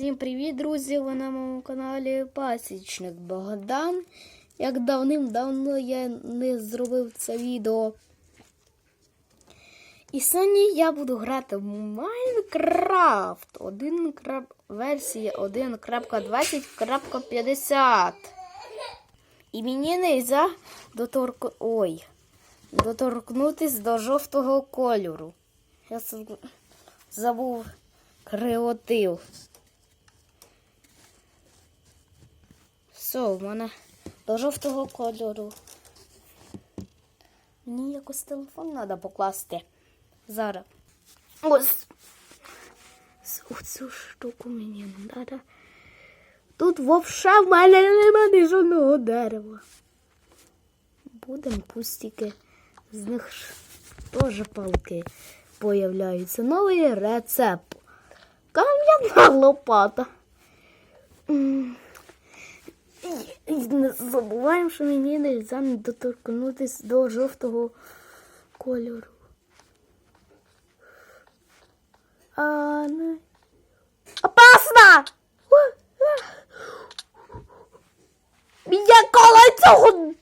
Всім привіт, друзі! Ви на моєму каналі Пасічник Богдан. Як давним-давно я не зробив це відео. І сьогодні я буду грати в Майнкрафт 1. крап- версія 1.20.50. І мені не можна доторк... Ой, доторкнутись до жовтого кольору. Я забув креатив. Все, в мене до жовтого кольору. Мені якось телефон треба покласти. Зараз. Ось. Оцю штуку мені треба. Тут вовше в мене немає жодного дерева. Будемо пустики. З них теж палки появляються. Новий рецепт. Кам'яна лопата. Не забуваємо, що мені не доторкнутися до жовтого кольору. А не... Опасно! Я коло цього